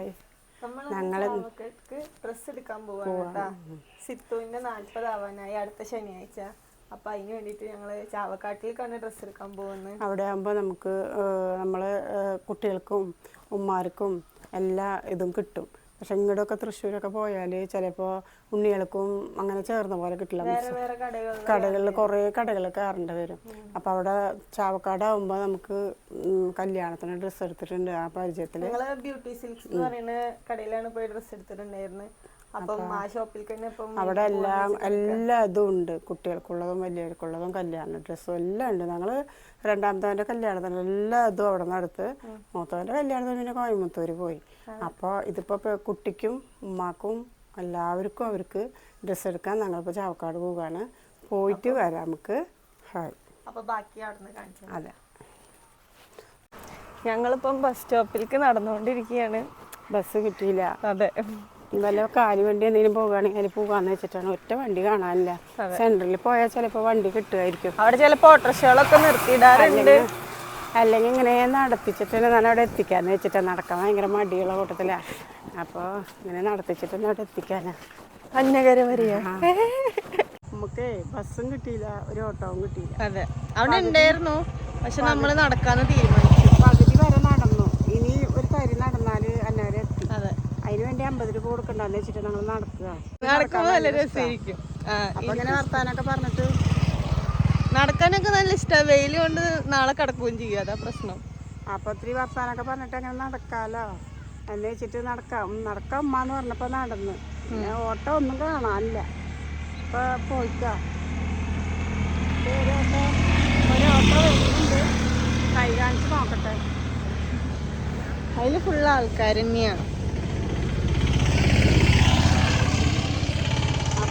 Hi നമ്മൾ ചാവക്കൾക്ക് dress എടുക്കാൻ പോവാണ് സിത്തുവിന്റെ നാല്പത് ആവാനായി അടുത്ത ശനിയാഴ്ച. അപ്പൊ അതിന് വേണ്ടിട്ട് ഞങ്ങൾ ചാവക്കാട്ടിലേക്കാണ് ഡ്രസ് എടുക്കാൻ പോകുന്നത് അവിടെ ആകുമ്പോൾ നമുക്ക് നമ്മൾ കുട്ടികൾക്കും ഉമ്മാർക്കും എല്ലാ ഇതും കിട്ടും. പക്ഷെ ഇങ്ങോട്ടൊക്കെ തൃശ്ശൂരൊക്കെ പോയാൽ ചിലപ്പോ ഉണ്ണികൾക്കും അങ്ങനെ ചേർന്ന പോലെ കിട്ടില്ല കടകളിൽ കുറേ കടകൾ കയറേണ്ടി വരും. അപ്പോൾ അവിടെ ചാവക്കാടാകുമ്പോൾ നമുക്ക് കല്യാണത്തിന് ഡ്രസ്സ് എടുത്തിട്ടുണ്ട് ആ പരിചയത്തിൽ ബ്യൂട്ടി സിൽക്സ് എന്ന് പറയുന്ന കടയിലാണ് പോയി ഡ്രസ്സ് എടുത്തിട്ടുണ്ടായിരുന്നത്. അവിടെ എല്ലാം എല്ലാ ഇതും ഉണ്ട്. കുട്ടികൾക്കുള്ളതും വലിയവർക്കുള്ളതും കല്യാണ ഡ്രസ്സും എല്ലാം ഉണ്ട്. ഞങ്ങൾ രണ്ടാമത്തവന്റെ കല്യാണത്തിന് എല്ലാ ഇതും അവിടെ നിന്ന് എടുത്ത് മൂത്തവന്റെ കല്യാണത്തിന് പിന്നെ കോയമ്പത്തൂർ പോയി. അപ്പോൾ ഇതിപ്പോ കുട്ടിക്കും ഉമ്മാക്കും എല്ലാവർക്കും അവർക്ക് ഡ്രസ്സ് എടുക്കാൻ ഞങ്ങളിപ്പോൾ ചാവക്കാട് പോവുകയാണ്. പോയിട്ട് വരാം നമുക്ക്. ഹായ്. അപ്പോൾ ബാക്കി അതെ. ഞങ്ങളിപ്പം ബസ് സ്റ്റോപ്പിലേക്ക് നടന്നുകൊണ്ടിരിക്കുകയാണ്. ബസ് കിട്ടിയില്ല. അതെ. വല്ല കാൽ വണ്ടി എന്തെങ്കിലും പോകുകയാണെങ്കിൽ അതിൽ പോകാന്ന് വെച്ചിട്ടാണ്. ഒറ്റ വണ്ടി കാണാനില്ല. സെന്ററിൽ പോയാൽ ചിലപ്പോ വണ്ടി കിട്ടുമായിരിക്കും. അവിടെ ചിലപ്പോ ഓട്ടോറിക്ഷകളൊക്കെ നിർത്തിയിടാറുണ്ട്. അല്ലെങ്കിൽ ഇങ്ങനെ നടത്തിച്ചിട്ട് ഞാൻ അവിടെ എത്തിക്കാന്ന് വെച്ചിട്ടാണ് നടക്കാൻ ഭയങ്കര മടിയുള്ള കൂട്ടത്തിലാണ് അപ്പോൾ ഇങ്ങനെ നടത്തിച്ചിട്ട് അവിടെ എത്തിക്കാനാ. അന്നകര വരിക നമുക്ക് ബസ്സും കിട്ടിയില്ല ഒരു ഓട്ടോവും കിട്ടിയില്ല. അതെ. അവിടെ ഉണ്ടായിരുന്നു. പക്ഷെ നമ്മൾ നടക്കാന്ന് തീരുമാനിച്ചു പകുതി വരെ നടന്നു ഇനി ഒരു തരി നടന്നാൽ അന്നവരെ എത്തി അതെ അതിന് വേണ്ടി അമ്പത് രൂപ കൊടുക്കണ്ടെന്ന് വെച്ചിട്ട് ഞങ്ങൾ നടക്കുക നല്ല രസമായിരിക്കും. ഇങ്ങനെ വർത്താനൊക്കെ പറഞ്ഞിട്ട് നടക്കാനൊക്കെ നല്ല ഇഷ്ടമാണ് വെയിൽ കൊണ്ട് നാളെ കിടക്കുകയും ചെയ്യും. അതാ പ്രശ്നം. അപ്പൊ ഒത്തിരി വർത്താനൊക്കെ പറഞ്ഞിട്ട് അങ്ങനെ നടക്കാലോ. എന്ന് വെച്ചിട്ട് നടക്കാം നടക്കാം ഉമ്മ എന്ന് പറഞ്ഞപ്പോ നടന്ന്. ഓട്ടോ ഒന്നും കാണാനില്ല. അപ്പോൾ പോയിക്കാം. ഒരു ഓട്ടോ വരുന്നുണ്ട്. കൈ കാണിച്ച് നോക്കട്ടെ. അതിൽ ഫുള്ള് ആൾക്കാർ തന്നെയാണ്.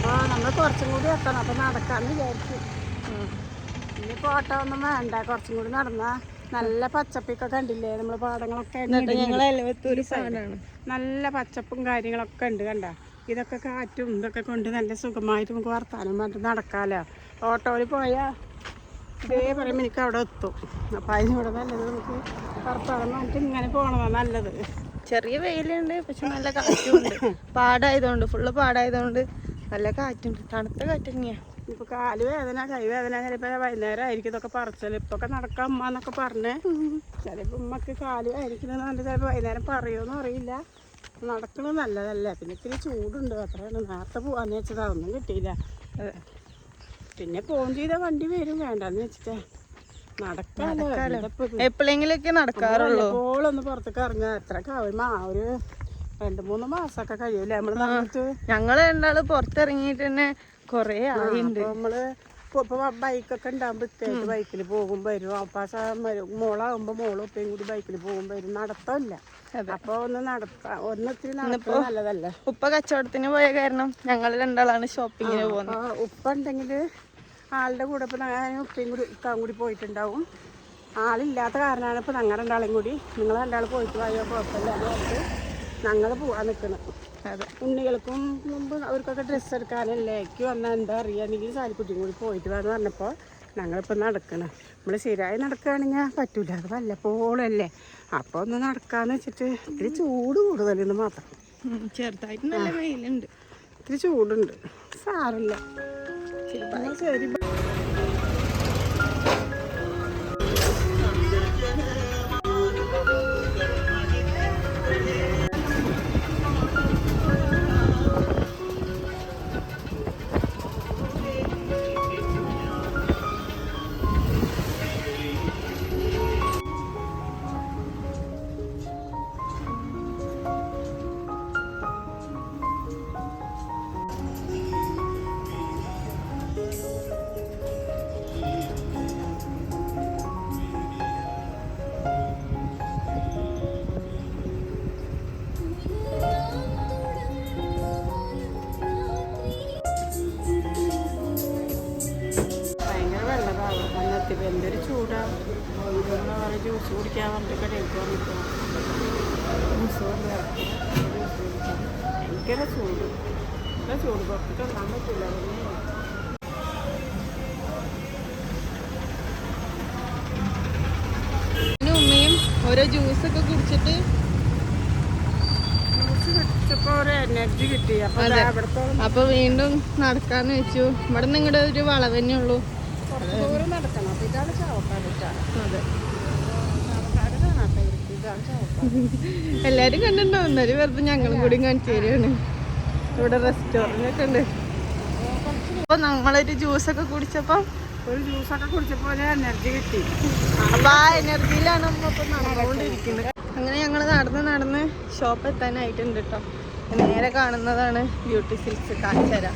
അപ്പോൾ നമ്മൾ കുറച്ചും കൂടി എത്തണം. അപ്പോൾ നടക്കാമെന്ന് വിചാരിച്ചു. ഇനിയിപ്പോൾ ഓട്ടോ ഒന്നും വേണ്ട. കുറച്ചും കൂടി നടന്നാൽ നല്ല പച്ചപ്പൊക്കെ കണ്ടില്ലേ? നമ്മൾ പാടങ്ങളൊക്കെ നല്ല പച്ചപ്പും കാര്യങ്ങളൊക്കെ ഉണ്ട് കണ്ട. ഇതൊക്കെ കാറ്റും ഇതൊക്കെ കൊണ്ട് നല്ല സുഖമായിട്ട് നമുക്ക് വർത്താനം പറഞ്ഞിട്ട് നടക്കാമല്ലോ ഓട്ടോയിൽ പോയാൽ ഇതേ പറയുമ്പോൾ എനിക്ക് അവിടെ എത്തും. അപ്പം അതിനിവിടെ നല്ലത് നമുക്ക് വർത്താനം പറഞ്ഞിട്ട് ഇങ്ങനെ പോകണതാണ് നല്ലത്. ചെറിയ വെയിലുണ്ട് പക്ഷെ നല്ല കാറ്റുണ്ട് പാടായതുകൊണ്ട് ഫുള്ള് പാടായതുകൊണ്ട് നല്ല കാറ്റുണ്ട്. തണുത്ത കാറ്റ് തന്നെയാ. ഇപ്പൊ കാൽ വേദന കൈ വേദന ചിലപ്പോൾ വൈകുന്നേരം ആയിരിക്കും ഇതൊക്കെ പറച്ചൽ ഇപ്പൊക്കെ നടക്കാം അമ്മ എന്നൊക്കെ പറഞ്ഞേ. ചിലപ്പോ ഉമ്മക്ക് കാൽ വേദനിക്കണമെന്ന് പറഞ്ഞിട്ട് ചിലപ്പോ വൈകുന്നേരം പറയുമെന്ന് അറിയില്ല. നടക്കണത് നല്ലതല്ല. പിന്നെ ഇത്തിരി ചൂടുണ്ട്. അത്രയാണ്. നേരത്തെ പോവാന്ന് വെച്ചത്. അതൊന്നും കിട്ടിയില്ല. പിന്നെ ഫോൺ ചെയ്ത വണ്ടി വരും. വേണ്ടെന്ന് വെച്ചിട്ടേ. നടക്കാലോ. ഇതിപ്പോ ഇത് എപ്പോഴെങ്കിലൊക്കെ നടക്കാറുള്ളൂ ഓളൊന്ന് പുറത്തേക്ക് ഇറങ്ങുക എത്ര ആ ഒരു രണ്ട് മൂന്ന് മാസമൊക്കെ കഴിയൂലേ നടന്നിട്ട്? ഞങ്ങൾ രണ്ടാൾ പുറത്തിറങ്ങിയിട്ട് തന്നെ കൊറേ ആയിണ്ട്. നമ്മൾ ഇപ്പൊ ബൈക്കൊക്കെ ഉണ്ടാകുമ്പോ ബൈക്കിൽ ബൈക്കിൽ പോകും വരും. അപ്പൊ മോളാകുമ്പോ മോളും ഉപ്പയും കൂടി ബൈക്കിൽ പോകും വരും. നടത്തമില്ല. അപ്പൊ ഒന്ന് നടത്താ ഒന്ന് നല്ലതല്ല? ഉപ്പ കച്ചവടത്തിന് പോയ കാരണം ഞങ്ങൾ രണ്ടാളാണ് ഷോപ്പിങ്ങിന് പോകുന്നത് ഉപ്പ ഉണ്ടെങ്കിൽ ആളുടെ കൂടെ ഇപ്പൊ ഉപ്പയും കൂടി ഇക്കാൻ കൂടി പോയിട്ടുണ്ടാവും. ആളില്ലാത്ത കാരണമാണ് ഇപ്പൊ ഞങ്ങൾ രണ്ടാളും കൂടി. നിങ്ങൾ രണ്ടാൾ പോയിട്ട് വായോ? കുഴപ്പമില്ല ഞങ്ങൾ പോവാൻ നിൽക്കണം അതെ. ഉണ്ണികൾക്കും മുമ്പ് അവർക്കൊക്കെ ഡ്രസ്സ് എടുക്കാനല്ലേ? എനിക്ക് വന്നാൽ എന്താ അറിയുക സാലിക്കുട്ടിയും കൂടി പോയിട്ട് വന്ന് പറഞ്ഞപ്പോൾ ഞങ്ങളിപ്പോൾ നടക്കണം. നമ്മൾ ശരിയായി നടക്കുകയാണെങ്കിൽ പറ്റൂല. അത് വല്ലപ്പോഴല്ലേ. അപ്പോൾ ഒന്ന് നടക്കാന്ന് വെച്ചിട്ട് ഇത്തിരി ചൂട് കൂടുതലെന്ന് മാത്രം. ചെറുതായിട്ട് നല്ല വെയിലുണ്ട്. ഇത്തിരി ചൂടുണ്ട്. സാറില്ല ശരി. എന്തൊരു ചൂടാണ് വേറെ ജ്യൂസ് കുടിക്കാൻ പറഞ്ഞിട്ട് കടയിൽ വന്നിട്ട് ജ്യൂസ് കൊണ്ട് ഭയങ്കര ചൂട്. നല്ല ചൂട്. പുറത്തേക്ക് ഇറങ്ങാൻ പറ്റില്ല. ഉമ്മയും ഓരോ ജ്യൂസ് ഒക്കെ കുടിച്ചിട്ട് വന്നപ്പോ ഒരു എനർജി കിട്ടി. അപ്പൊ വീണ്ടും നടക്കാന്ന് വെച്ചു. ഇവിടെ നിങ്ങളുടെ ഒരു വളവന്നെ ഉള്ളൂ. കുറച്ച് എല്ലാരും കണ്ടിട്ടുണ്ടാവും എന്നാലും വെറുതെ ഞങ്ങളും കൂടി കാണിച്ചു തരുവാണ് ഇവിടെ റെസ്റ്റോറന്റ് ഒക്കെ ഉണ്ട്. അപ്പൊ നമ്മളൊരു ജ്യൂസൊക്കെ കുടിച്ചപ്പോ ഒരു ജ്യൂസൊക്കെ കുടിച്ചപ്പോ എനർജി കിട്ടി. അപ്പൊ ആ എനർജിയിലാണ് നടന്നുകൊണ്ടിരിക്കുന്നത്. അങ്ങനെ ഞങ്ങൾ നടന്ന് നടന്ന് ഷോപ്പ് എത്താനായിട്ടുണ്ട് കേട്ടോ നേരെ കാണുന്നതാണ് ബ്യൂട്ടി സിൽക്സ് കാച്ചര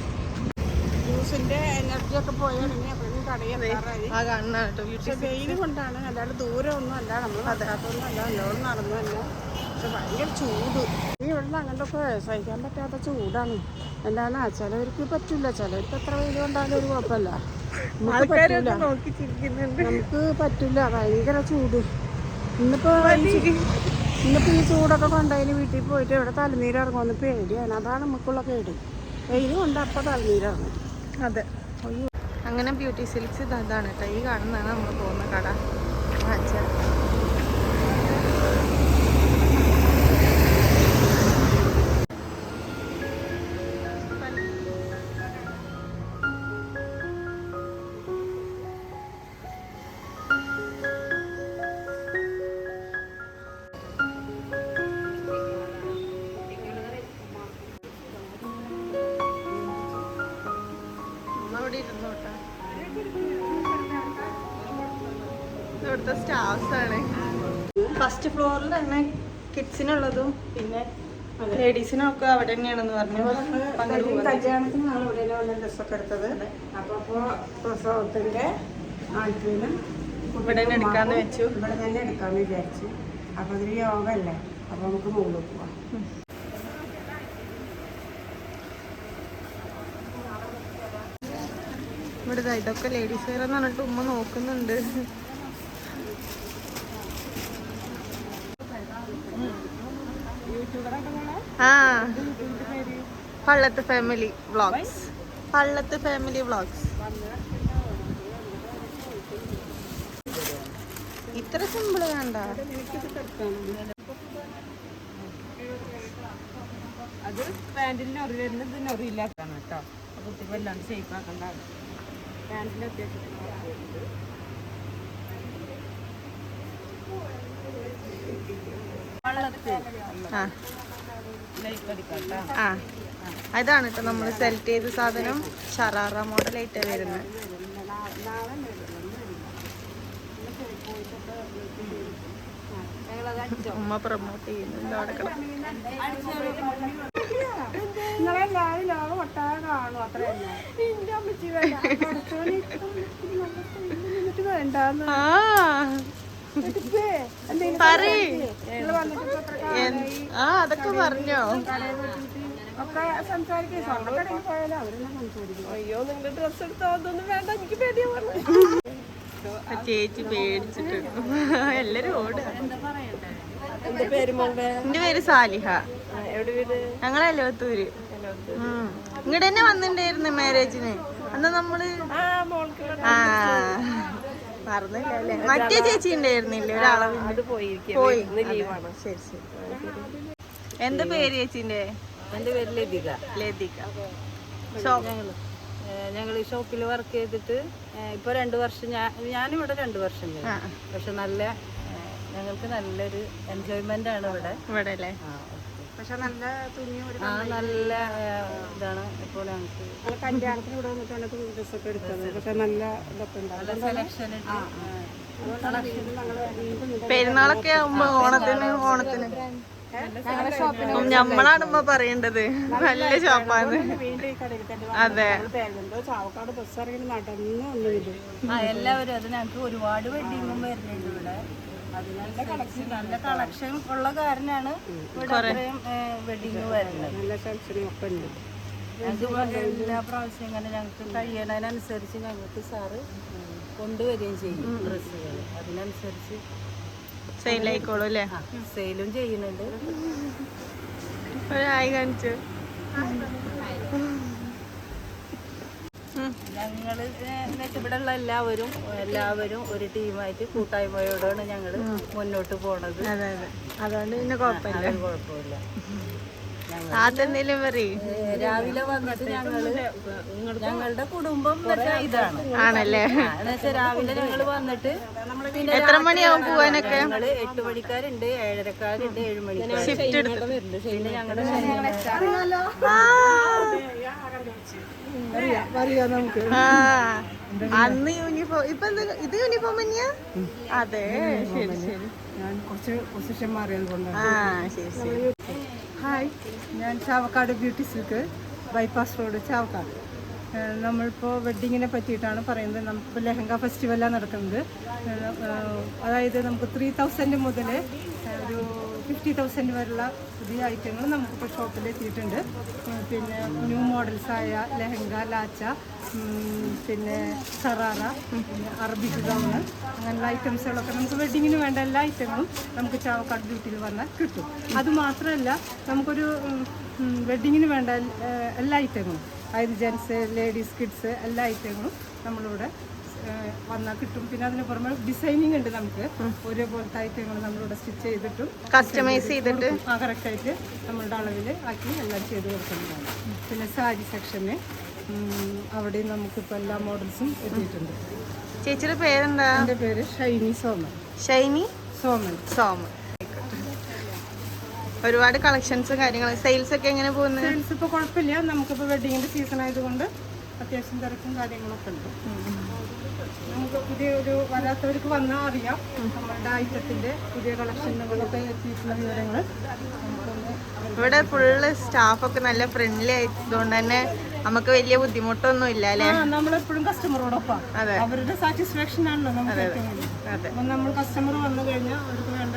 ജ്യൂസിന്റെ എനർജി ഒക്കെ പോയി ആ കാണുന്നതാണ് കേട്ടോ പക്ഷെ വെയിൽ കൊണ്ടാണ്. അല്ലാണ്ട് ദൂരം അല്ല. നമ്മൾ നടക്കാത്തൊന്നും അല്ല. നല്ലോണം നടന്നു തന്നെ. പക്ഷെ ഭയങ്കര ചൂട്. ഈ ഇവിടുന്ന് അങ്ങോട്ടൊക്കെ സഹിക്കാൻ പറ്റാത്ത ചൂടാണ്. എന്താണെന്ന് ചിലവർക്ക് പറ്റില്ല ചിലവർക്ക് എത്ര വെയിൽ കൊണ്ടാലും ഒരു കുഴപ്പമില്ല. നമുക്ക് പറ്റൂല. നോക്കി ചിരിക്കുന്നുണ്ട് നമുക്ക് പറ്റില്ല ഭയങ്കര ചൂട്. ഇന്നിപ്പോ ഇന്നിപ്പോ ഈ ചൂടൊക്കെ കൊണ്ടതിന് വീട്ടിൽ പോയിട്ട് ഇവിടെ തലനീര് ഇറങ്ങുമെന്ന് പേടിയാണ്. അതാണ് നമുക്കുള്ള പേടി. വെയിൽ കൊണ്ട് അപ്പൊ തലനീരിറങ്ങും. അതെ. അങ്ങനെ ബ്യൂട്ടി സിൽക്സ് ഇത് അതാണ് കേട്ടോ ഈ കാണുന്നതാണ് നമ്മൾ പോകുന്ന കട കാണിച്ചുതരാം. തന്നെ കിഡ്സിനുള്ളതും പിന്നെ ലേഡീസിനൊക്കെ അവിടെ തന്നെയാണെന്ന് പറഞ്ഞു. കല്യാണത്തിന് ഞങ്ങൾ ഇവിടെ വല്ല ഡ്രസ്സൊക്കെ എടുത്തത്. അപ്പൊ അപ്പോ പ്രസവത്തിന്റെ ആദ്യത്തിന് ഇവിടെ തന്നെ എടുക്കാന്ന് വെച്ചു. ഇവിടെ തന്നെ എടുക്കാന്ന് വിചാരിച്ചു. അപ്പൊ അതൊരു യോഗ അല്ലേ അപ്പൊ നമുക്ക് മുകളിൽ പോവാം. ഇവിടെ ഇതൊക്കെ ലേഡീസ് വെയർ എന്ന് പറഞ്ഞിട്ട് ഉമ്മ നോക്കുന്നുണ്ട്. ആ. Pallath family vlogs Pallath family vlogs ഇത്ര സിമ്പിൾ വേണ്ട. അത് പാന്റിന് ഒറി വരുന്നത് ഇതിന് ഒറിയില്ലാത്തതാണ് കേട്ടോ. കുട്ടി വല്ലാണ്ട് സേഫ് ആക്കണ്ട പാന്റിന് അത്യാവശ്യം ആ. അതാണ് കേട്ടോ നമ്മൾ സെലക്ട് ചെയ്ത സാധനം. ഷറാറ മോഡലായിട്ടാണ് വരുന്നത് ഉമ്മ പ്രൊമോട്ട് ചെയ്യുന്നുണ്ട് അവിടെ. നിങ്ങളെല്ലാവരും ലോകം ഒട്ടാകെ കാണും അത്രയല്ല എന്റെ അമ്മച്ചി വേണ്ട പടച്ചോനെ, എന്നിട്ട് വേണ്ടാന്ന് ആ അതൊക്കെ പറഞ്ഞോ. അയ്യോ നിങ്ങളുടെ ഡ്രസ്സ് എടുത്തോ അതൊന്നും വേണ്ട. എനിക്ക് പേടിയാ പറഞ്ഞു. ആ ചേച്ചി പേടിച്ചിട്ട്. എല്ലാരും ഓടുക എന്റെ പേര് മോളുടെ എന്റെ പേര് സാലിഹ. ഞങ്ങളെ അലോത്തൂര് ഇങ്ങോട്ട് തന്നെ വന്നിട്ടുണ്ടായിരുന്നു മാരേജിന് അന്ന് നമ്മൾ ആ അല്ലേ മറ്റേ ചേച്ചി ഉണ്ടായിരുന്നില്ലേ? ഒരാളെ അത് പോയി. ലീവാണ്. ശരി ശരി. എന്താ പേര് ചേച്ചിന്റെ? എന്റെ പേര് ലതിക. ലതിക. ഞങ്ങൾ ഈ ഷോപ്പിൽ വർക്ക് ചെയ്തിട്ട് ഇപ്പൊ രണ്ടു വർഷം ഞാൻ ഞാനിവിടെ രണ്ടു വർഷം പക്ഷെ നല്ല ഞങ്ങൾക്ക് നല്ലൊരു എൻജോയ്മെന്റ് ആണ് ഇവിടെ. ഇവിടെ അല്ലേ പക്ഷെ നല്ല തുണി ഒരു ആ നല്ല ഇതാണ് ഇപ്പോൾ ഞങ്ങൾക്ക് ഞങ്ങൾ കല്യാണത്തിന് ഇവിടെ വന്നിട്ടാണ് ഡ്രസ്സൊക്കെ എടുത്തത് പക്ഷെ നല്ല ഇതൊക്കെ ഉണ്ടാവും പെരുന്നാളൊക്കെ ആവുമ്പോ ഓണത്തിന് ഓണത്തിന്. ഞമ്മളാണ് പറയേണ്ടത്. നല്ല ഷോപ്പാണ്. അതെ. ചാവക്കാട് ബസ് ഇറങ്ങി നടന്നു എല്ലാവരും അത് ഞങ്ങൾക്ക് ഒരുപാട് വെഡിങ്ങും വരുന്നുണ്ട് ഇവിടെ. നല്ല കളക്ഷൻ നല്ല കളക്ഷൻ ഉള്ള കാരനാണ് ഇവിടെ അത്രയും വെഡിങ് വരുന്നത്. നല്ല ഒക്കെ ഉണ്ട്. ഞങ്ങൾക്ക് എല്ലാ പ്രാവശ്യം ഇങ്ങനെ ഞങ്ങൾക്ക് കഴിയണതിനനുസരിച്ച് ഞങ്ങൾക്ക് സാറ് കൊണ്ടുവരികയും ചെയ്യും ഡ്രസ്സുകൾ അതിനനുസരിച്ച് സെയിലായിക്കോളൂ അല്ലേ? സെയിലും ചെയ്യുന്നുണ്ട്. കാണിച്ചു. ഞങ്ങൾ ഇവിടെ ഉള്ള എല്ലാവരും എല്ലാവരും ഒരു ടീമായിട്ട് കൂട്ടായ്മയോടാണ് ഞങ്ങൾ മുന്നോട്ട് പോണത്. അതെ അതെ. അതുകൊണ്ട് പിന്നെ കുഴപ്പമില്ല. കുഴപ്പമില്ല. താത്ത എന്തേലും പറയും. രാവിലെ വന്നിട്ട് ഞങ്ങൾ ഞങ്ങളുടെ കുടുംബം ഇതാണ്. ആണല്ലേ? രാവിലെ ഞങ്ങൾ വന്നിട്ട് എത്ര മണിയാവും പോവാനൊക്കെ? ഞങ്ങൾ എട്ട് മണിക്കാരുണ്ട് ഏഴരക്കാരുണ്ട് ഏഴ് മണിക്കാരുണ്ട്. ഷിഫ്റ്റ് എടുത്ത്. പിന്നെ ഞങ്ങളുടെ ആ. അന്ന് യൂണിഫോം ഇപ്പൊ ഇത് യൂണിഫോം തന്നെയാ? അതെ ശരി ശരി. ഞാൻ കുറച്ച് പൊസിഷൻ മാറിയത് കൊണ്ടാണ്. ആ ശരി ശരി. ഹായ് ഞാൻ Chavakkad beauty silk bypass road Chavakkad. നമ്മളിപ്പോൾ വെഡ്ഡിങ്ങിനെ പറ്റിയിട്ടാണ് പറയുന്നത്. നമുക്കിപ്പോൾ ലെഹങ്ക ഫെസ്റ്റിവലാണ് നടക്കുന്നത്. അതായത് നമുക്ക് ത്രീ തൗസൻഡ് മുതൽ ഒരു ഫിഫ്റ്റി തൗസൻഡ് വരെയുള്ള പുതിയ ഐറ്റങ്ങൾ നമുക്കിപ്പോൾ ഷോപ്പിൽ എത്തിയിട്ടുണ്ട്. പിന്നെ ന്യൂ മോഡൽസായ ലെഹങ്ക ലാച്ച പിന്നെ സറാറ പിന്നെ അറബിക് ഗൗണ് അങ്ങനെയുള്ള ഐറ്റംസുകളൊക്കെ നമുക്ക് വെഡിങ്ങിന് വേണ്ട എല്ലാ ഐറ്റങ്ങളും നമുക്ക് ചാവക്കാട് ബ്യൂട്ടിയിൽ വന്നാൽ കിട്ടും. അതുമാത്രമല്ല നമുക്കൊരു വെഡിങ്ങിന് വേണ്ട എല്ലാ ഐറ്റങ്ങളും അതായത് ജെൻസ് ലേഡീസ് കിഡ്സ് എല്ലാ ഐറ്റങ്ങളും നമ്മളിവിടെ വന്നാൽ കിട്ടും. പിന്നെ അതിന് പുറമെ ഡിസൈനിങ് ഉണ്ട് നമുക്ക്. ഒരേപോലത്തെ ഐറ്റങ്ങൾ നമ്മളിവിടെ സ്റ്റിച്ച് ചെയ്തിട്ടും കസ്റ്റമൈസ് ചെയ്തിട്ട്? ആ കറക്റ്റായിട്ട് നമ്മളുടെ അളവിൽ ആക്കി എല്ലാം ചെയ്ത് കൊടുക്കുന്നതാണ്. പിന്നെ സാരി സെക്ഷന് അവിടെയും നമുക്കിപ്പോൾ എല്ലാ മോഡൽസും എത്തിയിട്ടുണ്ട്. ചേച്ചിയുടെ പേരെന്താ? എന്റെ പേര് ഷൈനി സോമൻ. ഷൈനി സോമൻ. സോമൻ. ഒരുപാട് കളക്ഷൻസും കാര്യങ്ങളും. സെയിൽസ് ഒക്കെ എങ്ങനെ പോകുന്നത് സെയിൽസ് ഇപ്പോൾ കുഴപ്പമില്ല. നമുക്കിപ്പോൾ വെഡിങ്ങിന്റെ സീസൺ ആയതുകൊണ്ട് അത്യാവശ്യം തിരക്കും കാര്യങ്ങളൊക്കെ ഉണ്ട്. പുതിയ ഒരു വരാത്തവർക്ക് വന്നാൽ അറിയാം. നമ്മളുടെ ഐറ്റത്തിന്റെ പുതിയ കളക്ഷനുകളൊക്കെ എത്തിയിട്ടുള്ള വിവരങ്ങൾ ഇവിടെ ഫുള്ള് സ്റ്റാഫൊക്കെ നല്ല ഫ്രണ്ട്ലി ആയതുകൊണ്ട് തന്നെ നമുക്ക് വലിയ ബുദ്ധിമുട്ടൊന്നും ഇല്ല അല്ലേ? നമ്മളെപ്പോഴും കസ്റ്റമറോടൊപ്പം അതെ. അവരുടെ സാറ്റിസ്ഫാക്ഷൻ ആണല്ലോ നമുക്ക് അപ്പം നമ്മൾ കസ്റ്റമർ വന്നു കഴിഞ്ഞാൽ അവർക്ക് വേണ്ട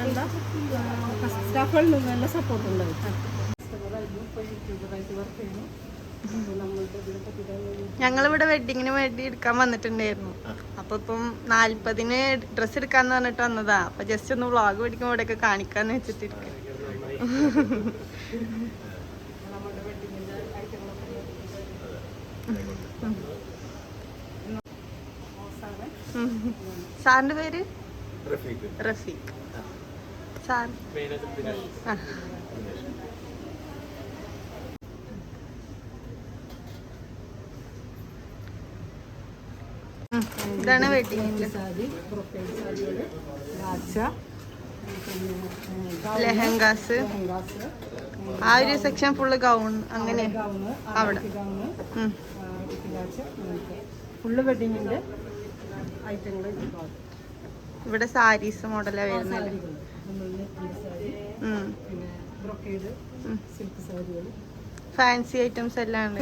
സ്റ്റാഫുകളിൽ നിന്ന് നല്ല സപ്പോർട്ട് ഉണ്ട് കസ്റ്റമറായിരുന്നു ഇപ്പോൾ യൂട്യൂബറായിട്ട് വർക്ക് ചെയ്യുന്നു അപ്പോൾ നമ്മളുടെ ഞങ്ങളിവിടെ വെഡിങ്ങിന് വേണ്ടി എടുക്കാൻ വന്നിട്ടുണ്ടായിരുന്നു. അപ്പൊ ഇപ്പം നാല്പതിന് ഡ്രസ്സ് എടുക്കാന്ന് പറഞ്ഞിട്ട് വന്നതാ. അപ്പൊ ജസ്റ്റ് ഒന്ന് വ്ളോഗ് പിടിക്കുമ്പോൾ ഇവിടെയൊക്കെ കാണിക്കാന്ന് വെച്ചിട്ടിരിക്കും. സാറിന്റെ പേര്? റഫീഖ്. സാർ. ആ. ഇതാണ് സാരി സാരികൾ ലെഹങ്കാസ്. ആ ഒരു സെക്ഷൻ ഫുള്ള് ഗൗൺ അങ്ങനെ. അവിടെ. ഫുള്ള് ഐറ്റങ്ങൾ ഇവിടെ സാരീസ് മോഡലാ വരുന്നത്. ഫാൻസി ഐറ്റംസ് എല്ലാം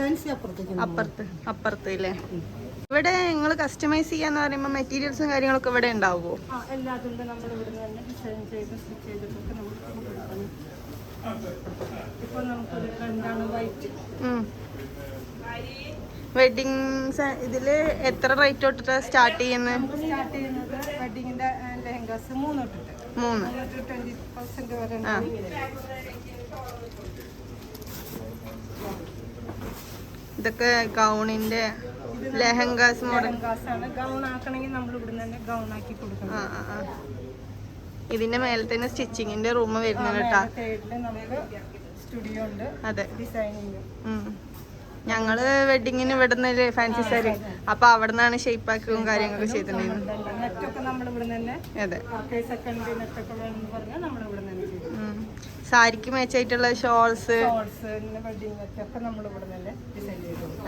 അപ്പുറത്ത് അപ്പുറത്ത് അല്ലേ ഇവിടെ നിങ്ങൾ കസ്റ്റമൈസ് ചെയ്യാന്ന് പറയുമ്പോൾ മെറ്റീരിയൽസും കാര്യങ്ങളൊക്കെ ഇവിടെ ഉണ്ടാവുമോ വെഡിങ് ഇതിൽ എത്ര റേറ്റ് തൊട്ടിട്ട് സ്റ്റാർട്ട് ചെയ്യുന്നത് സ്റ്റാർട്ട് ചെയ്യുന്നത് വെഡിങ്ങിന്റെ ലെഹങ്കാസ് മൂന്ന് തൊട്ടിട്ട്. മൂന്ന്. മൂന്ന് ടു ട്വന്റി തൗസൻഡ് വരെ. ഇതൊക്കെ ഗൗണിന്റെ ലെഹങ്കാസ് മോഡൽ ആണ് ഗൗൺ ആക്കണമെങ്കിൽ നമ്മൾ ഇവിടുന്ന് തന്നെ ഗൗൺ ആക്കി കൊടുക്കണം. ഇതിന്റെ മേലെ തന്നെ സ്റ്റിച്ചിങ്ങിന്റെ റൂം വരുന്നുണ്ട് കേട്ടാ. സ്റ്റുഡിയോ ഉണ്ട്. അതെ. ഡിസൈനിങ്. ഞങ്ങൾ വെഡിങ്ങിന് ഇവിടുന്ന് ഫാൻസി സാരി അപ്പൊ അവിടെ നിന്നാണ് ആക്കുകയും കാര്യങ്ങളൊക്കെ ചെയ്തിട്ടുണ്ടായിരുന്നു നെറ്റൊക്കെ നമ്മൾ ഇവിടുന്ന് തന്നെ അതെ. സെക്കൻഡറി നെറ്റൊക്കെ വേണമെന്ന് പറഞ്ഞാൽ നമ്മൾ ഇവിടുന്ന് ചെയ്യും ഉം. സാരിക്ക് മേച്ചായിട്ടുള്ള ഷോൾസ്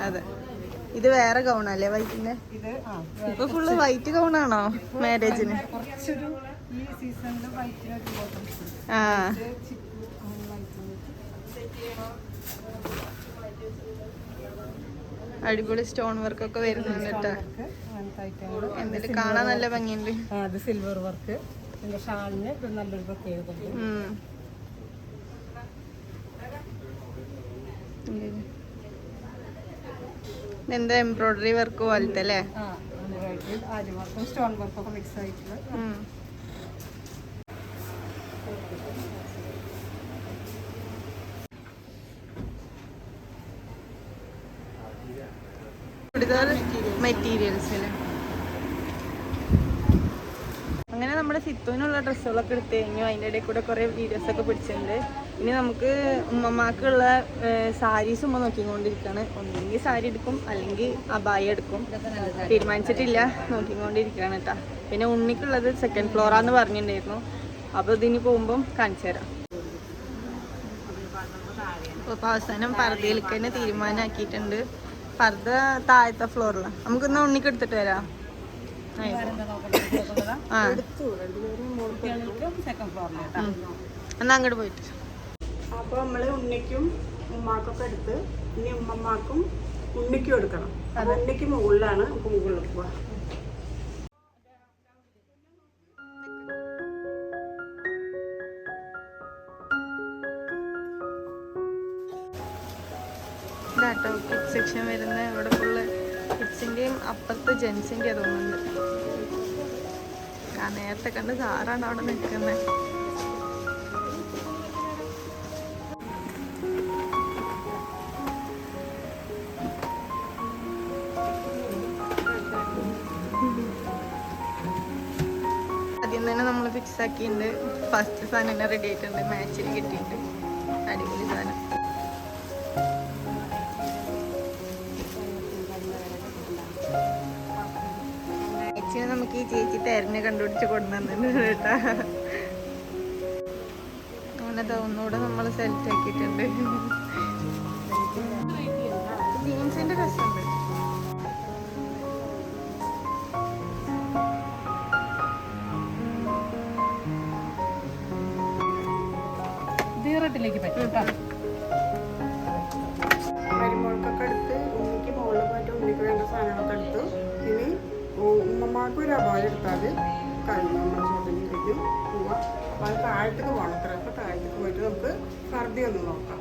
അതെ. ഇത് വേറെ ഗൗണല്ലേ വൈറ്റിന്റെ ഇത് ആ ഇപ്പൊ ഫുള്ള് വൈറ്റ് ഗൗണാണോ മാരേജിന് കുറച്ചൊരു ഈ സീസണിൽ വൈറ്റിനൊരു ബോട്ടംസ് ആ. ചിക്കു അങ്ങനെ വൈറ്റിന് അടിപൊളി സ്റ്റോൺ വർക്ക് ഒക്കെ വരുന്നുണ്ട് കേട്ടാ. കാണാൻ നല്ല ഭംഗിയുണ്ട്. അത് സിൽവർ വർക്ക് ഷാളിന് നല്ലൊരു പ്രത്യേകത ഉം. എംബ്രോയിഡറി വർക്ക് പോലത്തെ അല്ലേ സ്റ്റോൺ വർക്കും മിക്സ് ആയിട്ടുള്ള സിത്തുവിനുള്ള ഡ്രസ്സുകളൊക്കെ എടുത്തു കഴിഞ്ഞു. അതിന്റെ ഇടയിൽ കൂടെ കുറേ വീഡിയോസ് ഒക്കെ പിടിച്ചിട്ടുണ്ട്. ഇനി നമുക്ക് ഉമ്മമാക്കുള്ള സാരീസ് ഉമ്മ നോക്കിക്കൊണ്ടിരിക്കുകയാണ് ഒന്നെങ്കിൽ സാരി എടുക്കും അല്ലെങ്കിൽ അബായ എടുക്കും. തീരുമാനിച്ചിട്ടില്ല. നോക്കിക്കൊണ്ടിരിക്കുകയാണ് കേട്ടോ പിന്നെ ഉണ്ണിക്കുള്ളത് സെക്കൻഡ് ഫ്ലോറാന്ന് പറഞ്ഞിട്ടുണ്ടായിരുന്നു. അപ്പോൾ ഇതിന് പോകുമ്പം കാണിച്ചു തരാം. അപ്പോൾ അവസാനം പർദ്ദയിലേക്ക് തന്നെ തീരുമാനമാക്കിയിട്ടുണ്ട് പർദ്ദ താഴത്തെ ഫ്ലോറിലാണ് നമുക്കിന്ന് ഉണ്ണിക്ക് എടുത്തിട്ട് വരാം. എന്നാ അങ്ങോട്ട് പോയിട്ട്. അപ്പൊ നമ്മൾ ഉണ്ണിക്കും ഉമ്മാക്കൊക്കെ എടുത്ത് ഇനി ഉമ്മമാക്കും ഉണ്ണിക്കും എടുക്കണം. ഉണ്ണിക്ക് മുകളിലാണ് മുകളിൽ പോവാ. ഇതാട്ടോ കിഡ് സെക്ഷൻ വരുന്ന ഇവിടെ ഫുള്ള് കിഡ്സിന്റെയും അപ്പുറത്ത് ജെൻസിന്റെ തോന്നുന്നുണ്ട് ആ നേരത്തെ കണ്ട് സാറാണ് അവിടെ നിൽക്കുന്നത് ആദ്യം തന്നെ നമ്മൾ ഫിക്സ് ആക്കിയിട്ടുണ്ട്. ഫസ്റ്റ് സാധനം തന്നെ റെഡി ആയിട്ടുണ്ട്. മാച്ചിന് കിട്ടിയിട്ടുണ്ട്. ചേച്ചി തെരഞ്ഞ് കണ്ടുപിടിച്ച് കൊണ്ടുവന്നിട്ടുണ്ട് കേട്ടാ. അങ്ങനെ ഒന്നുകൂടെ നമ്മൾ സെലക്ട് ആക്കിയിട്ടുണ്ട്. ജീൻസിന്റെ രസമുണ്ട്. ദീറത്തിലേക്ക് പറ്റും കേട്ടോ. ഉമ്മമാക്കും ഒരു അപായം എടുത്താൽ നമ്മുടെ ചോദ്യം കഴിഞ്ഞു പോവാം. അപ്പോൾ അത് താഴത്തേക്ക് പോകണം അത്ര അപ്പോൾ താഴത്തേക്ക് പോയിട്ട് നമുക്ക് ഛർദി ഒന്ന് നോക്കാം.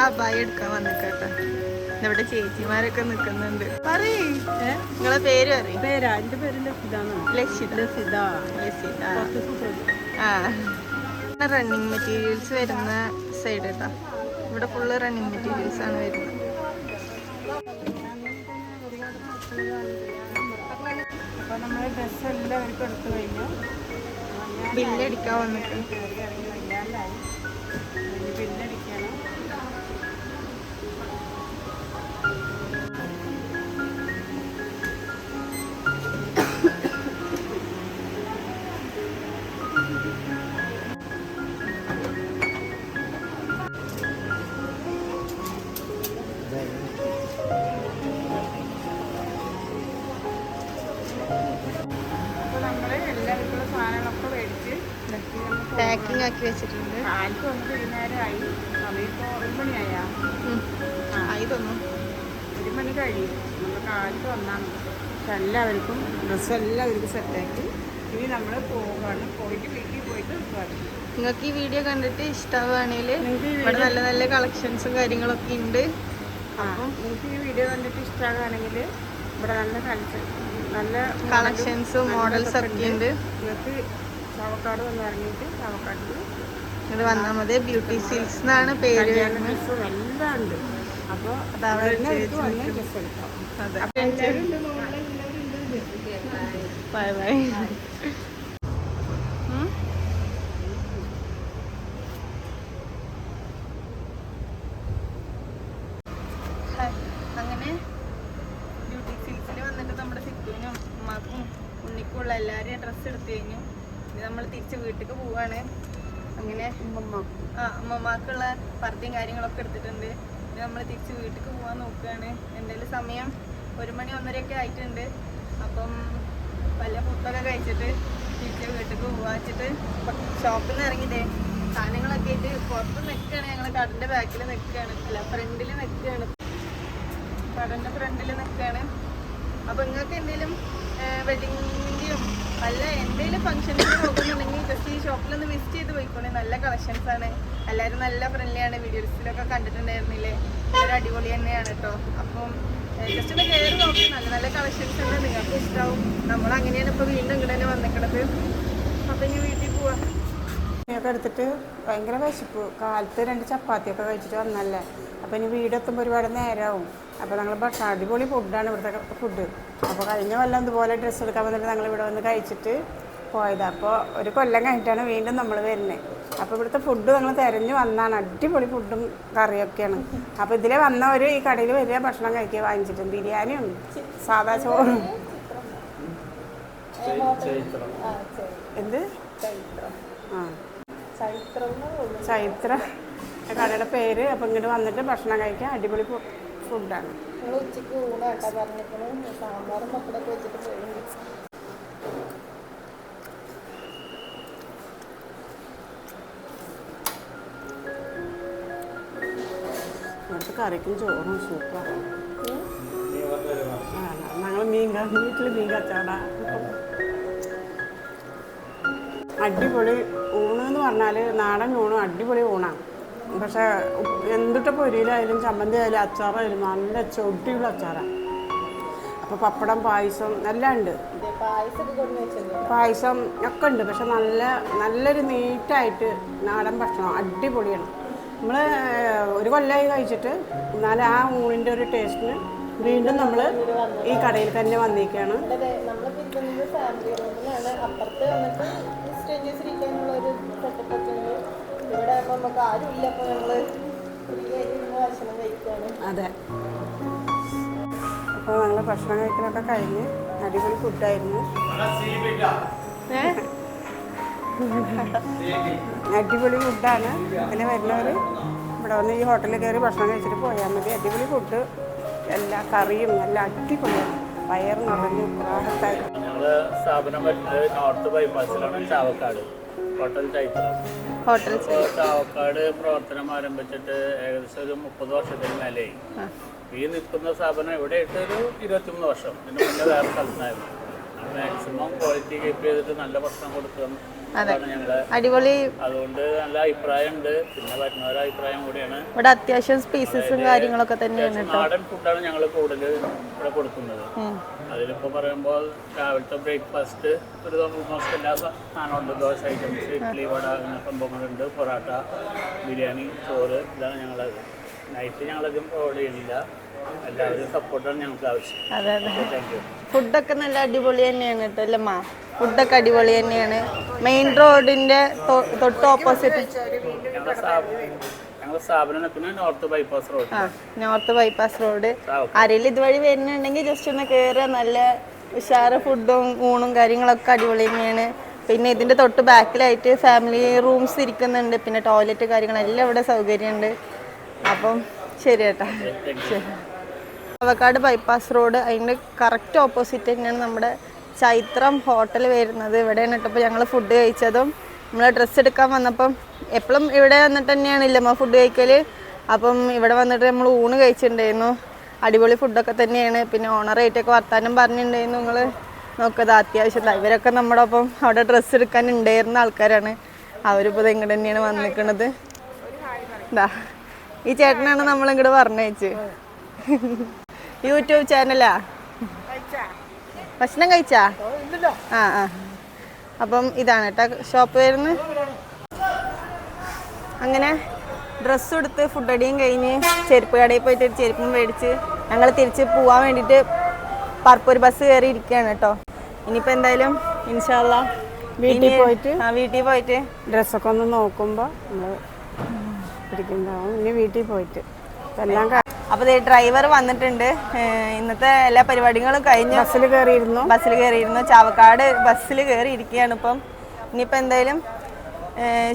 ആ ബായ് എടുക്കാൻ വന്നിക്കട്ടെ. ഇവിടെ ചേച്ചിമാരൊക്കെ നിൽക്കുന്നുണ്ട്. പറയ്. നിങ്ങളെ പേര് പറയും. പേരാ? എന്റെ പേര് ലസിത ആ. റണ്ണിങ് മെറ്റീരിയൽസ് വരുന്ന സൈഡ് കേട്ടോ ഇവിടെ ഫുള്ള് റണ്ണിങ് മെറ്റീരിയൽസ് ആണ് വരുന്നത്. ഡ്രസ്സ് എല്ലാവർക്കും എടുത്തു കഴിഞ്ഞു. ബില്ലടിക്കാൻ വന്നിട്ട്. പക്ഷെ എല്ലാവർക്കും ഡ്രസ്സ് എല്ലാവർക്കും സെറ്റാക്കി ഇനി നമ്മൾ പോവാണ്. പോയിട്ട് വീട്ടിൽ പോയിട്ട് നിങ്ങൾക്ക് ഈ വീഡിയോ കണ്ടിട്ട് ഇഷ്ടമാവുകയാണെങ്കിൽ ഇവിടെ നല്ല നല്ല കളക്ഷൻസും കാര്യങ്ങളൊക്കെ ഉണ്ട്. അപ്പം നിങ്ങൾക്ക് ഈ വീഡിയോ കണ്ടിട്ട് ഇഷ്ടമാകുകയാണെങ്കിൽ ഇവിടെ നല്ല കളക്ഷൻ നല്ല കളക്ഷൻസും മോഡൽസ് ഒക്കെ ഉണ്ട്. നിങ്ങൾക്ക് ചാവക്കാട് വന്ന് ഇറങ്ങിയിട്ട് ചാവക്കാട്ടിൽ ഇത് വന്നാൽ മതി. ബ്യൂട്ടി സീൽസ് എന്നാണ് പേര് എല്ലാം ഉണ്ട്. അപ്പോൾ വന്ന് ഡ്രസ്സ് എടുക്കാം ബൈ ബൈ അങ്ങനെ ബ്യൂട്ടി സിൽസിൽ വന്നിട്ട് നമ്മുടെ സിക്കുവിനും ഉമ്മാക്കും ഉണ്ണിക്കുള്ള എല്ലാവരെയും ഡ്രസ്സ് എടുത്തു കഴിഞ്ഞു. ഇനി നമ്മൾ തിരിച്ച് വീട്ടിലേക്ക് പോവാണ്. അങ്ങനെ ആ അമ്മമാക്കുള്ള പർദ്ദയും കാര്യങ്ങളൊക്കെ എടുത്തിട്ടുണ്ട്. ഇനി നമ്മൾ തിരിച്ച് വീട്ടിലേക്ക് പോകാൻ നോക്കുകയാണ് എന്തായാലും സമയം ഒരു മണി ഒന്നരയൊക്കെ ആയിട്ടുണ്ട്. അപ്പം പല ഫുഡൊക്കെ കഴിച്ചിട്ട് തിരിച്ച് വീട്ടിലേക്ക് പോവാച്ചിട്ട് ഷോപ്പിൽ നിന്ന് ഇറങ്ങിയിട്ടേ സാധനങ്ങളൊക്കെ ആയിട്ട് പുറത്ത് നിൽക്കുകയാണ് ഞങ്ങൾ കടന്റെ ബാക്കിൽ നിൽക്കുകയാണ് അല്ല ഫ്രണ്ടിൽ നിൽക്കുകയാണ് കടന്റെ ഫ്രണ്ടിൽ നിൽക്കുകയാണ് അപ്പോൾ നിങ്ങൾക്ക് എന്തെങ്കിലും വെഡിങ്ങിന്റെയും അല്ല എന്തെങ്കിലും ഫംഗ്ഷൻസിന് നോക്കുന്നുണ്ടെങ്കിൽ ജസ്റ്റ് ഈ ഷോപ്പിലൊന്ന് വിസിറ്റ് ചെയ്ത് പോയിക്കോളേ. നല്ല കളക്ഷൻസ് ആണ്. എല്ലാവരും നല്ല ഫ്രണ്ട്ലിയാണ് വീഡിയോസിലൊക്കെ കണ്ടിട്ടുണ്ടായിരുന്നില്ലേ? എല്ലാവരും അടിപൊളി തന്നെയാണ് കേട്ടോ അപ്പം ജസ്റ്റ് ഒന്ന് കയറി നോക്കി. നല്ല നല്ല കളക്ഷൻസ് ഉണ്ട് നിങ്ങൾക്ക് ഇഷ്ടമാവും നമ്മൾ അങ്ങനെയാണ് ഇപ്പോൾ വീണ്ടും ഇങ്ങോട്ട് തന്നെ വന്നിക്കണത്. അപ്പം ഇനി വീട്ടിൽ പോവാം. ഒക്കെ എടുത്തിട്ട് ഭയങ്കര വിശപ്പ്. കാലത്ത് രണ്ട് ചപ്പാത്തിയൊക്കെ കഴിച്ചിട്ട് വന്നല്ലേ? അപ്പോൾ ഇനി വീടെത്തുമ്പോൾ ഒരുപാട് നേരമാവും അപ്പോൾ ഞങ്ങൾ ഭക്ഷണം അടിപൊളി ഫുഡാണ് ഇവിടുത്തെ ഫുഡ് അപ്പോൾ കഴിഞ്ഞ കൊല്ലം ഇതുപോലെ ഡ്രസ്സ് എടുക്കാൻ വന്നിട്ട് ഞങ്ങൾ ഇവിടെ വന്ന് കഴിച്ചിട്ട് പോയത്. അപ്പോൾ ഒരു കൊല്ലം കഴിഞ്ഞിട്ടാണ് വീണ്ടും നമ്മൾ വരുന്നത് അപ്പോൾ ഇവിടുത്തെ ഫുഡ് നമ്മൾ തിരഞ്ഞു വന്നാണ്. അടിപൊളി ഫുഡും കറിയൊക്കെയാണ്. അപ്പോൾ ഇതിലെ വന്നവർ ഈ കടയിൽ വരിക ഭക്ഷണം കഴിക്കുക. വാങ്ങിച്ചിട്ടും ബിരിയാണിയും സാധാ ചോറും. എന്ത്? ആ. ചൈത്ര കടയുടെ പേര്. അപ്പം ഇങ്ങോട്ട് വന്നിട്ട് ഭക്ഷണം കഴിക്കാൻ അടിപൊളി ഫുഡാണ് ഉച്ചയ്ക്ക് ഊണാട്ടാ പറഞ്ഞിരിക്കണു സാമ്പാറും പപ്പടമൊക്കെ വെച്ചിട്ട് ഇവിടുത്തെ കറിക്കും ചോറും സൂപ്പറാണ് ഞങ്ങൾ മീൻ ക- വീട്ടിൽ മീൻ കച്ചവടാ. അടിപൊളി ഊണ് എന്ന് പറഞ്ഞാൽ നാടൻ ഊണും അടിപൊളി ഊണാണ് പക്ഷെ എന്തിട്ട പൊരിയിലായാലും ചമ്മന്തി ആയാലും അച്ചാറായാലും നല്ല ചൊട്ടിയുള്ള അച്ചാറാണ് അപ്പോൾ പപ്പടം പായസം എല്ലാം ഉണ്ട്. പായസം ഒക്കെ ഉണ്ട്. പക്ഷെ നല്ല നല്ലൊരു നീറ്റായിട്ട് നാടൻ ഭക്ഷണം അടിപൊളിയാണ്. നമ്മൾ ഒരു കൊല്ലമായി കഴിച്ചിട്ട് എന്നാലും ആ ഊണിന്റെ ഒരു ടേസ്റ്റിന് വീണ്ടും നമ്മൾ ഈ കടയിൽ തന്നെ വന്നിരിക്കുകയാണ് അതെ അപ്പോൾ ഞങ്ങൾ ഭക്ഷണം കഴിക്കലൊക്കെ കഴിഞ്ഞ് അടിപൊളി ഫുഡായിരുന്നു അടിപൊളി ഫുഡാണ് പിന്നെ വരുന്നവർ ഇവിടെ വന്ന് ഈ ഹോട്ടലിൽ കയറി ഭക്ഷണം കഴിച്ചിട്ട് പോയാൽ മതി. അടിപൊളി ഫുഡ് എല്ലാ കറിയും നല്ല അടിപൊളിയാണ് വയർ നിറഞ്ഞു പ്രാഹത്തായി ഞങ്ങൾ സ്ഥാപനം വരുന്നത് നോർത്ത് ബൈപ്പാസിലാണ് ചാവക്കാട്. ഹോട്ടൽ ചൈത്രം ഹോട്ടൽ ഇപ്പോൾ ചാവക്കാട് പ്രവർത്തനം ആരംഭിച്ചിട്ട് ഏകദേശം ഒരു മുപ്പത് വർഷത്തിന് മേലെയായി. ഈ നിൽക്കുന്ന സ്ഥാപനം ഇവിടെ ഇട്ട് ഒരു ഇരുപത്തിമൂന്ന് വർഷം. ഇതിന് മുന്നേ വേറെ സ്ഥലത്തായിരുന്നു. മാക്സിമം ക്വാളിറ്റി കീപ്പ് ചെയ്തിട്ട് നല്ല ഭക്ഷണം ഞങ്ങളെ അടിപൊളി. അതുകൊണ്ട് നല്ല അഭിപ്രായമുണ്ട്. പിന്നെ വരുന്നവരുടെ അഭിപ്രായം കൂടിയാണ്. ഇവിടെ അത്യാവശ്യം സ്പീസസും കാര്യങ്ങളൊക്കെ തന്നെയാണ് നാടൻ ഫുഡാണ് ഞങ്ങൾ കൂടുതൽ ഇവിടെ കൊടുക്കുന്നത്. അതിലിപ്പോ പറയുമ്പോൾ രാവിലത്തെ ബ്രേക്ക്ഫാസ്റ്റ് ഒരു ഓൾമോസ്റ്റ് എല്ലാ സാധനമുണ്ട് ദോശ ഐറ്റംസ് ഇഡ്ഡലി വട അങ്ങനെ സംഭവങ്ങളുണ്ട്. പൊറോട്ട ബിരിയാണി ചോറ് ഇതാണ് ഞങ്ങളത്. നൈറ്റ് ഞങ്ങളധികം പ്രൊവൈഡ് ചെയ്യുന്നില്ല. എല്ലാവരും സപ്പോർട്ടാണ് ഞങ്ങൾക്ക് ആവശ്യം. അതെ അതെ. ഫുഡൊക്കെ നല്ല അടിപൊളി തന്നെയാണ് കേട്ടോ അല്ലേ മാ? ഫുഡൊക്കെ അടിപൊളി തന്നെയാണ്. മെയിൻ റോഡിന്റെ തൊ- തൊട്ട് ഓപ്പോസിറ്റ് ഞങ്ങളുടെ സ്ഥാപനം ഞങ്ങളുടെ സ്ഥാപനത്തിന് നോർത്ത് ബൈപ്പാസ് റോഡ് ആ നോർത്ത് ബൈപ്പാസ് റോഡ് ആരെങ്കിലും ഇതുവഴി വരുന്നുണ്ടെങ്കിൽ ജസ്റ്റ് ഒന്ന് കയറുക നല്ല ഉഷാറ് ഫുഡും ഊണും കാര്യങ്ങളൊക്കെ അടിപൊളി തന്നെയാണ്. പിന്നെ ഇതിന്റെ തൊട്ട് ബാക്കിലായിട്ട് ഫാമിലി റൂംസ് ഇരിക്കുന്നുണ്ട്. പിന്നെ ടോയ്ലറ്റ് കാര്യങ്ങളെല്ലാം ഇവിടെ സൗകര്യമുണ്ട്. അപ്പം ശരി ചേട്ടാ ശരി. പാവക്കാട് ബൈപ്പാസ് റോഡ് അതിന്റെ കറക്റ്റ് ഓപ്പോസിറ്റ് തന്നെയാണ് നമ്മുടെ ചൈത്രം ഹോട്ടൽ വരുന്നത്. ഇവിടെ കേട്ടോ ഞങ്ങൾ ഫുഡ് കഴിച്ചതും. നമ്മൾ ഡ്രസ്സ് എടുക്കാൻ വന്നപ്പം എപ്പോഴും ഇവിടെ വന്നിട്ട് തന്നെയാണ് ഇല്ലമ്മ ഫുഡ് കഴിക്കൽ അപ്പം ഇവിടെ വന്നിട്ട് നമ്മൾ ഊണ് കഴിച്ചിട്ടുണ്ടായിരുന്നു. അടിപൊളി ഫുഡൊക്കെ തന്നെയാണ്. പിന്നെ ഓണറായിട്ടൊക്കെ വർത്താനം പറഞ്ഞിട്ടുണ്ടായിരുന്നു നിങ്ങൾ നോക്കത് അത്യാവശ്യം ഇവരൊക്കെ നമ്മുടെ ഒപ്പം അവിടെ ഡ്രസ്സ് എടുക്കാൻ ഉണ്ടായിരുന്ന ആൾക്കാരാണ്. അവരിപ്പോൾ ഇങ്ങോട്ട് തന്നെയാണ് വന്നിരിക്കുന്നത് ഇതാ ഈ ചേട്ടനാണ് നമ്മളിങ്ങോട്ട് പറഞ്ഞയച്ച് യൂട്യൂബ് ചാനലാ? ഭക്ഷണം കഴിച്ചാ? ആ ആ. അപ്പം ഇതാണ് കേട്ടോ ഷോപ്പ് വരുന്നത് അങ്ങനെ ഡ്രസ്സ് എടുത്ത് ഫുഡ് അടിയും കഴിഞ്ഞ് ചെരുപ്പ് കടയിൽ പോയിട്ട് ഒരു ചെരുപ്പും മേടിച്ച് ഞങ്ങൾ തിരിച്ച് പോവാൻ വേണ്ടിയിട്ട് പർപ്പൂർ ബസ് കയറി ഇരിക്കുകയാണ് കേട്ടോ ഇനിയിപ്പോൾ എന്തായാലും ഇൻഷാല്ല വീട്ടിൽ പോയിട്ട്? ആ വീട്ടിൽ പോയിട്ട്. ഡ്രസ്സൊക്കെ ഒന്ന് നോക്കുമ്പോൾ നമ്മൾ ഇരിക്കുന്നുണ്ടാവും ഇനി വീട്ടിൽ പോയിട്ട്. എല്ലാം അപ്പോൾ ഡ്രൈവർ വന്നിട്ടുണ്ട്. ഇന്നത്തെ എല്ലാ പരിപാടികളും കഴിഞ്ഞു ബസ്സിൽ കയറിയിരുന്നു. ബസ്സിൽ കയറിയിരുന്നു. ചാവക്കാട് ബസ്സിൽ കയറി ഇരിക്കുകയാണ് ഇപ്പം. ഇനിയിപ്പോൾ എന്തായാലും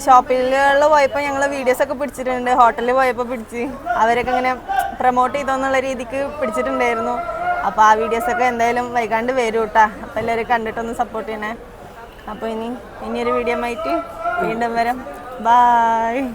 ഷോപ്പിലുകളിൽ പോയപ്പോൾ ഞങ്ങൾ വീഡിയോസ് ഒക്കെ പിടിച്ചിട്ടുണ്ട്. ഹോട്ടലിൽ പോയപ്പോൾ പിടിച്ച്. അവരൊക്കെ ഇങ്ങനെ പ്രൊമോട്ട് ചെയ്തോന്നുള്ള രീതിക്ക് പിടിച്ചിട്ടുണ്ടായിരുന്നു. അപ്പോൾ ആ വീഡിയോസൊക്കെ എന്തായാലും വൈകാണ്ട് വരും കേട്ടാ അപ്പോൾ എല്ലാവരും കണ്ടിട്ടൊന്ന് സപ്പോർട്ട് ചെയ്യണേ. അപ്പോൾ ഇനി ഇനിയൊരു വീഡിയോ ആയിട്ട് വീണ്ടും വരാം. ബായ്